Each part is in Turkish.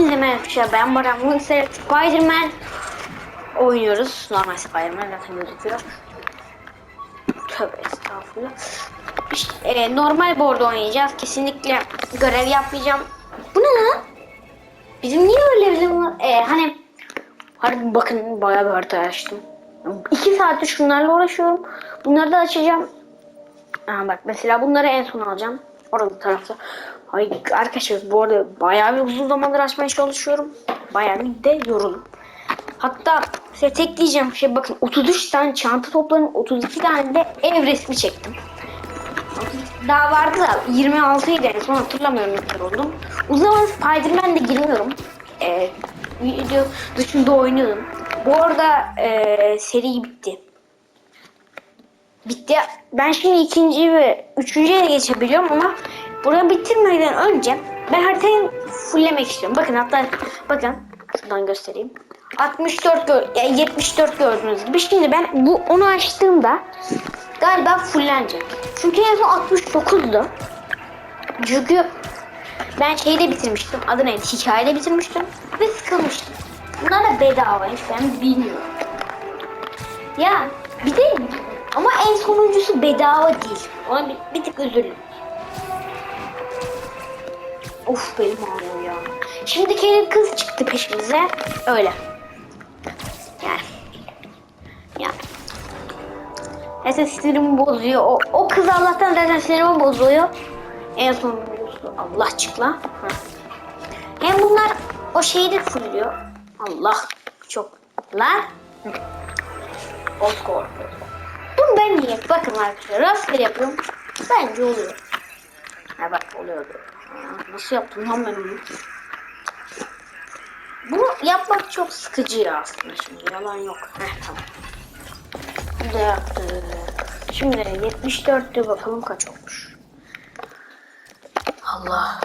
Hepinize merhaba ben Baran. Bugün size Spiderman oynuyoruz. Normal Spiderman zaten gözüküyor. Tövbe estağfurullah. İşte, e, normal board oynayacağız. Kesinlikle görev yapmayacağım. Bu ne lan? Bizim niye öyle bizim var? E, hani Harbi bakın bayağı bir harita açtım. İki saattir şunlarla uğraşıyorum. Bunları da açacağım. Aha bak mesela bunları en son alacağım. Orada tarafta. Ay arkadaşlar bu arada bayağı bir uzun zamandır açmaya çalışıyorum. Bayağı bir de yoruldum. Hatta size tek diyeceğim şey bakın 33 tane çanta topladım. 32 tane de ev resmi çektim. Daha vardı da 26 idi en son hatırlamıyorum ne kadar oldum. Uzun zaman Spiderman'de girmiyorum. Ee, video dışında oynuyordum. Bu arada e, seri bitti. Bitti. Ben şimdi ikinci ve üçüncüye geçebiliyorum ama burayı bitirmeden önce ben haritayı fulllemek istiyorum. Bakın hatta bakın şuradan göstereyim. 64 gör, yani 74 gördüğünüz gibi. Şimdi ben bu onu açtığımda galiba fullenecek. Çünkü en son 69'du. Çünkü ben şeyi de bitirmiştim. Adı neydi? Hikayede bitirmiştim. Ve sıkılmıştım. Bunlar da bedavaymış. Ben bilmiyorum. Ya bir de ama en sonuncusu bedava değil. Ona bir, bir tık üzüldüm. Of benim ağrıyor ya. Şimdi kedi kız çıktı peşimize. Öyle. Yani. Ya. Neyse sinirimi bozuyor. O, o kız Allah'tan zaten sinirimi bozuyor. En sonuncusu Allah çıkla. Hem bunlar o şeyi de fırlıyor. Allah çok. Lan. Oscar. Bunu ben niye? Bakın arkadaşlar rastgele yapıyorum. Bence oluyor. Ha bak oluyordu. Aa, Nasıl yaptım lan ben onu? Bunu yapmak çok sıkıcı ya aslında şimdi. Yalan yok. Heh tamam. Bu da yaptık. Şimdi 74'te bakalım kaç olmuş. Allah.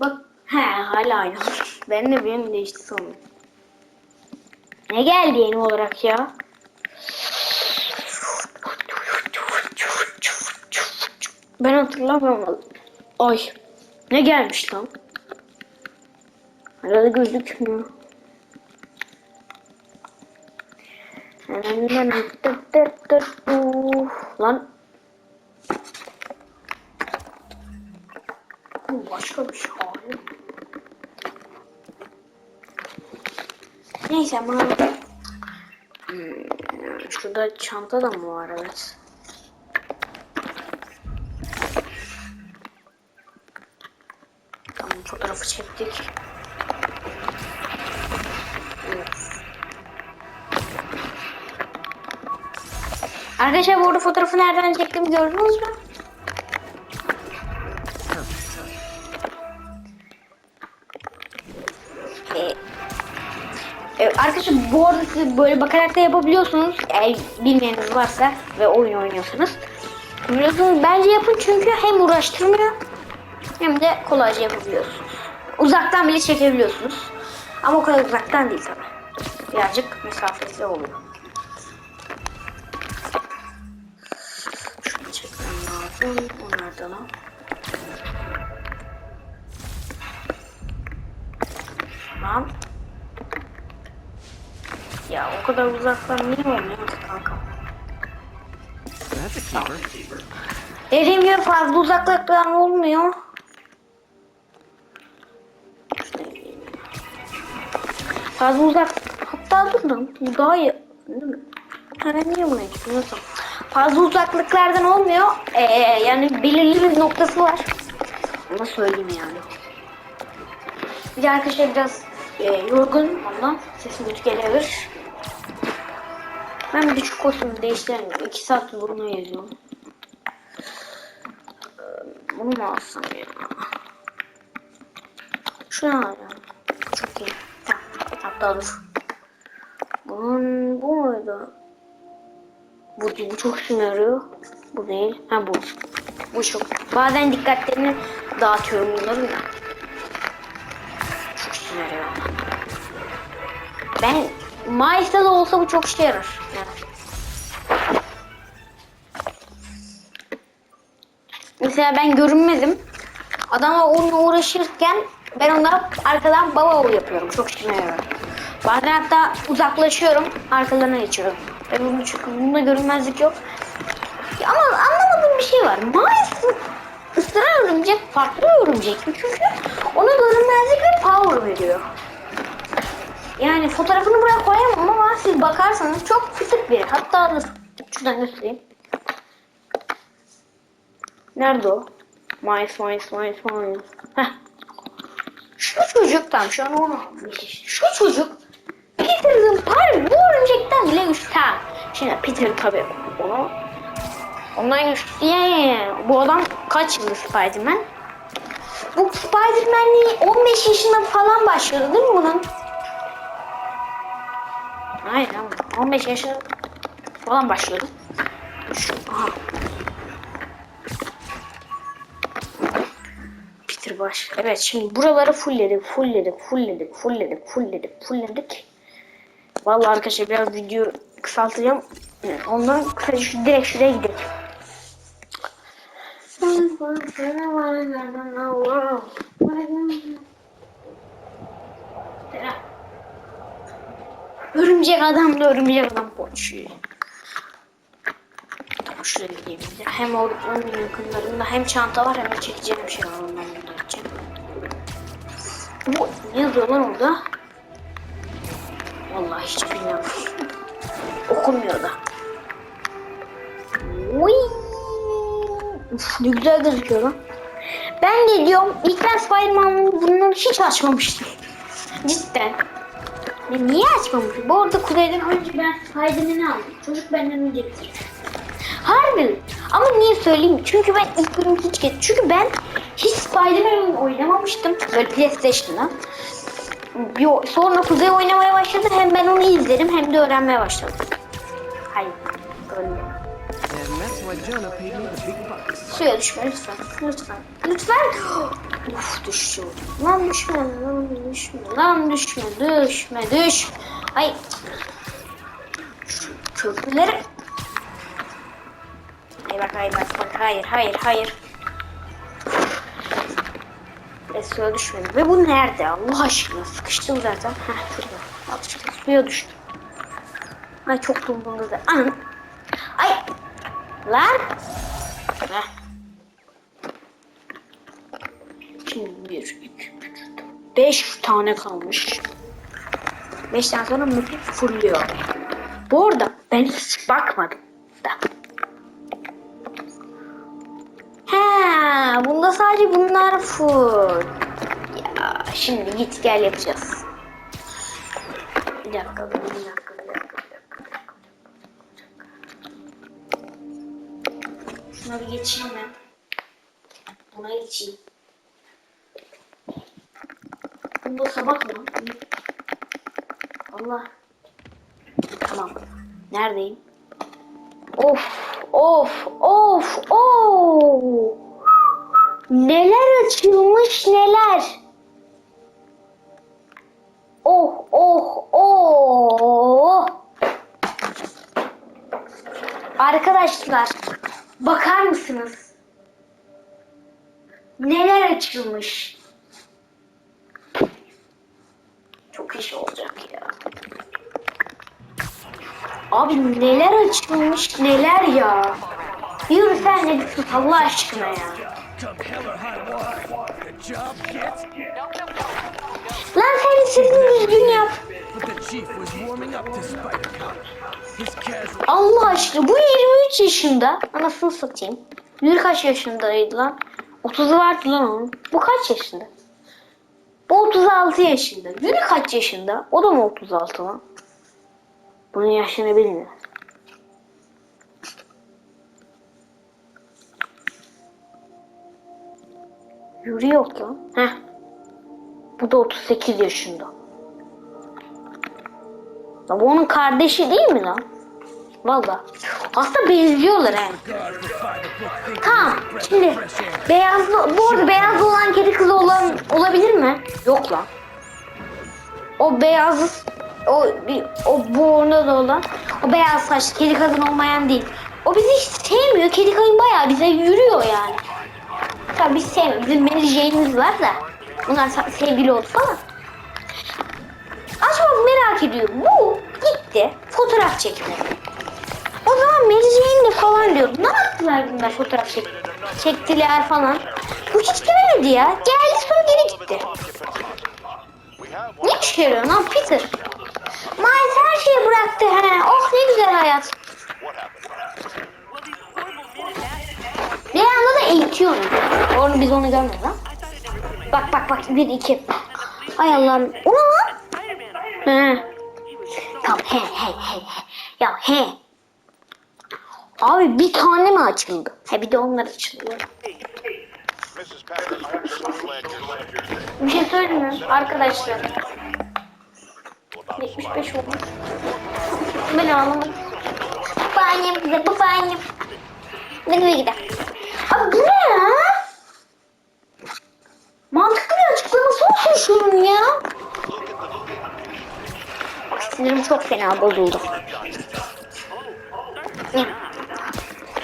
Bak he hala aynı. Ben de benim değişti sanırım. Ne geldi yeni olarak ya? Ben hatırlamıyorum. Ay. Ne gelmiş lan? Arada gözükmüyor. Lan. Bu başka bir şey abi. Neyse bunu Hmm, şurada çanta da mı var evet. Tamam fotoğrafı çektik. Arkadaşlar bu fotoğrafı nereden çektiğimi gördünüz mü? Ee, Evet, arkadaşlar bu arada siz böyle bakarak da yapabiliyorsunuz. Eğer bilmeyeniniz varsa ve oyun oynuyorsanız. Biliyorsunuz bence yapın çünkü hem uğraştırmıyor hem de kolayca yapabiliyorsunuz. Uzaktan bile çekebiliyorsunuz. Ama o kadar uzaktan değil tabi. Birazcık mesafesi oluyor. Şunu çekmem lazım. Onlardan al. Tamam. Ya o kadar uzaktan niye olmuyor ki kanka? Dediğim gibi fazla uzaklıktan olmuyor. Fazla uzak. Hatta dur lan. Bu daha iyi. Değil mi? Ben niye buna gitmiyorsam. Fazla uzaklıklardan olmuyor. Ee, yani belirli bir noktası var. Ama söyleyeyim yani. Bir de biraz e, yorgun ondan sesim kötü gelebilir. Ben bir şu kostümü değiştireyim. İki saat bunu yazıyorum. Bunu mu alsam ya? Şunu alayım. Dur. Bunun bu muydu? Bu, bu çok işime yarıyor. Bu değil. Ha bu. Bu çok. Bazen dikkatlerini dağıtıyorum bunların da. Çok işime yarıyor. Ben Miles'ta da olsa bu çok işe yarar. Mesela ben görünmedim. Adama onunla uğraşırken Ben onlara arkadan baba yapıyorum. Çok işime yarıyor. Bazen hatta uzaklaşıyorum. Arkalarına geçiyorum. Ve bunun çünkü bunda görünmezlik yok. Ya ama anlamadığım bir şey var. Maalesef ısıran örümcek farklı örümcek? Çünkü ona görünmezlik ve power veriyor. Yani fotoğrafını buraya koyamam ama siz bakarsanız çok fıtık biri. Hatta dur. Şuradan göstereyim. Nerede o? Mayıs, Mayıs, Mayıs, Mayıs. Heh. Şu çocuk tam şu an onu Şu çocuk Peter'ın par bu örümcekten bile güçlü. Şimdi Peter tabii onu ondan güçlü. Yeah. Bu adam kaç yıllık Spiderman? Bu Spiderman'liği 15 yaşında falan başladı değil mi bunun? Ama 15 yaşında falan başladı. Peter baş. Evet şimdi buraları fullledik, fullledik, fullledik, fullledik, fullledik, fullledik. Vallahi arkadaşlar biraz video kısaltacağım. Ondan kısaca şu, direkt şuraya gidelim. Örümcek adam da örümcek adam konuşuyor. Tamam şuraya gideyim. Hem onun yakınlarında hem çanta var hem de çekeceğim bir şey var ondan açacağım. Bu ne yazıyor lan orada? Vallahi hiç bilmiyorum. Okunmuyor da. Uy. Uf, ne güzel gözüküyor lan. Ben de diyorum ilk ben Spider-Man'ın bunları hiç açmamıştım. Cidden. Ya niye açmamışım? Bu arada Kuzey'den önce ben Spider-Man'i aldım. Çocuk benden önce bitirdi. Harbi. Ama niye söyleyeyim? Çünkü ben ilk bölümü hiç geç. Çünkü ben hiç Spider-Man oyunu oynamamıştım. Böyle PlayStation'da. Yo, sonra Kuzey oynamaya başladı. Hem ben onu izlerim hem de öğrenmeye başladım. Hayır. Öyle. Suya düşme lütfen. Lütfen. Lütfen. Uf düştü. Lan düşme. Lan düşme. Lan düşme. Düşme. Düş. Ay. Köprüleri. Hayır bak hayır bak hayır hayır hayır. Ve suya düşmedi. Ve bu nerede Allah aşkına? Sıkıştım zaten. Heh şurada. Al işte suya düştü. Ay çok dumdum da. Anam. Ay. Lan. Heh. Şimdi bir, iki, üç, dört, beş tane kalmış. Beş tane sonra müzik fırlıyor. Bu arada ben hiç bakmadım da. He, bunda sadece bunlar full. Ya şimdi git gel yapacağız. Bir dakika, bir dakika, bir dakika, bir dakika. Şuna bir geçeyim ben. Buna geçeyim. Bunda sabah mı? Allah. Tamam. Neredeyim? Of, of, of, of. Neler açılmış neler. Oh, oh, oh. Arkadaşlar, bakar mısınız? Neler açılmış? Çok iş olacak ya. Abi neler açılmış neler ya. Yürü sen diyorsun Allah aşkına ya. Come hell or high water, the job gets. Lan sen istediğin düzgün yap. Allah aşkına bu 23 yaşında. Anasını satayım. Yürü kaç yaşındaydı lan? 30'u vardı lan onun. Bu kaç yaşında? Bu 36 yaşında. Yürü kaç yaşında? O da mı 36 lan? Bunun yaşını bilmiyorum. Yürü yok lan. Heh. Bu da 38 yaşında. Ya bu onun kardeşi değil mi lan? Valla. Aslında benziyorlar thinking Tamam. Şimdi beyazlı, bu arada beyazlı olan kedi kızı olan olabilir mi? Yok lan. O beyaz o bir o borno da olan o beyaz saçlı kedi kadın olmayan değil. O bizi hiç sevmiyor. Kedi kadın bayağı bize yürüyor yani. Tabii biz sevmiyoruz. Bizim Mary Jane'imiz var da. Bunlar sevgili oldu falan. Acaba merak ediyorum. Bu gitti fotoğraf çekmedi. O zaman Mary falan diyordu. Ne yaptılar bunlar fotoğraf çek çektiler falan. Bu hiç gelmedi ya. Geldi sonra geri gitti. Ne işe yarıyor lan Peter? Miles her şeyi bıraktı he. Oh ne güzel hayat. Eğitiyor onu. Biz onu görmedik lan. Bak bak bak bir iki. Ay Allah'ım. O ne lan? He. Tamam he he he. Ya he. Abi bir tane mi açıldı? He bir de onlar safe. Bir şey söyleyeyim mi? Arkadaşlar. Well, about 75 olmuş. Ben ağlamadım. Babaannem gider, babaannem. Ne güzel gider. Abi bu ne ya? Mantıklı bir açıklaması olsun şunun ya. Bak sinirim çok fena bozuldu.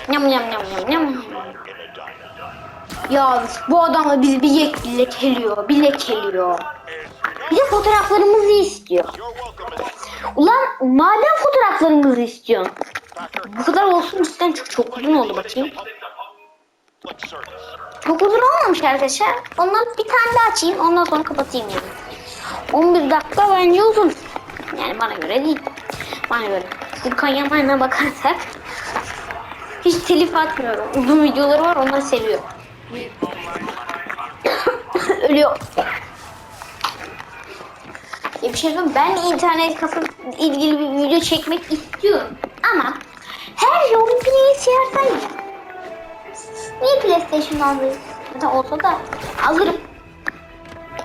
Nyam nyam nyam nyam nyam. Ya bu adamla bizi bir yek lekeliyor, bir lekeliyor. Bir de fotoğraflarımızı istiyor. Ulan madem fotoğraflarımızı istiyorsun. Bu kadar olsun cidden çok, çok uzun oldu bakayım. Çok uzun olmamış arkadaşlar. Ondan bir tane daha açayım ondan sonra kapatayım dedim. 11 dakika bence uzun. Yani bana göre değil. Bana göre. Gürkan Yaman'a bakarsak hiç telif atmıyorum. Uzun videoları var onları seviyorum. Ölüyor. Ya bir şey söyleyeyim ben internet kafa ilgili bir video çekmek istiyorum. Ama her onun bilgisayardan ya. Niye PlayStation almayız? Zaten olsa da alırım.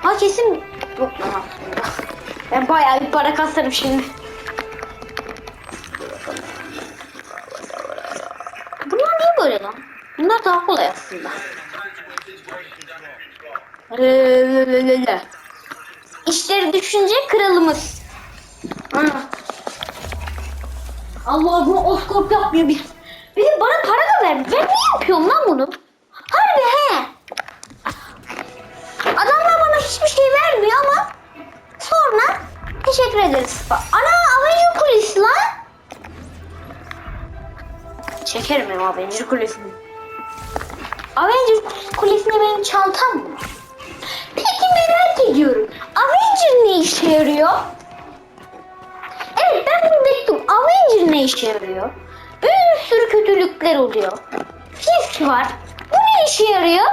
Ha kesin yok lan aslında. Ben bayağı bir para kasarım şimdi. Bunlar niye böyle lan? Bunlar daha kolay aslında. İşleri düşünce kralımız. Allah bunu oskop yapmıyor bir. Bir bana para da verdi. Ben niye yapıyorum lan bunu? Harbi he. Adamlar bana hiçbir şey vermiyor ama teşekkür ederiz. Ana Avenger Kulesi lan. Çekerim benim Avenger Kulesi'ni. Avenger Kulesi'nde benim çantam mı? Peki merak ediyorum. Avenger ne işe yarıyor? Evet ben bunu bekliyorum. Avenger ne işe yarıyor? Bir sürü kötülükler oluyor. Fisk var. Bu ne işe yarıyor?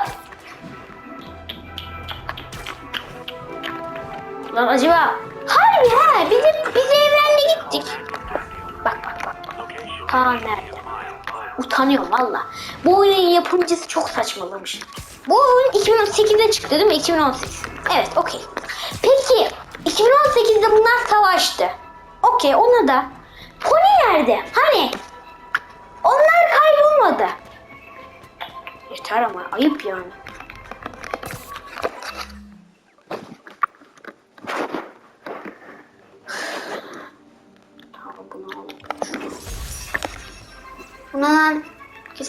Lan acaba harbi ha biz, biz evrenle gittik. Bak bak bak. Ta nerede? Utanıyorum valla. Bu oyunun yapımcısı çok saçmalamış. Bu oyun 2018'de çıktı değil mi? 2018. Evet okey. Peki 2018'de bunlar savaştı. Okey ona da. Pony nerede? Hani? Onlar kaybolmadı. Yeter ama ayıp yani.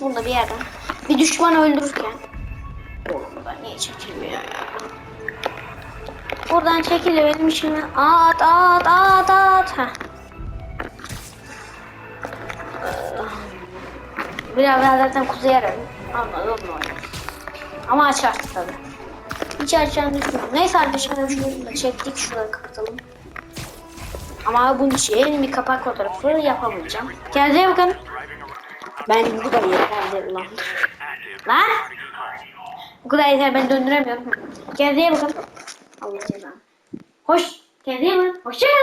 Bunda bir yerden. Bir düşman öldürürken. Oğlum buradan niye çekilmiyor ya? Buradan çekil benim işimi. At at at at. Heh. Biraz daha zaten kuzey ararım. Anladım onu oynarım. Ama açarsın tabi. Hiç açacağını düşünmüyorum. Neyse arkadaşlar şunu da çektik. Şuraları kapatalım. Ama bunun için bir kapak fotoğrafı yapamayacağım. Kendinize bakın. Ben bu kadar yeterli lan. Lan! Bu kadar yeter ben döndüremiyorum. Kendinize bakın. Allah cezanı. Hoş. Kendinize bakın. Hoşçakalın.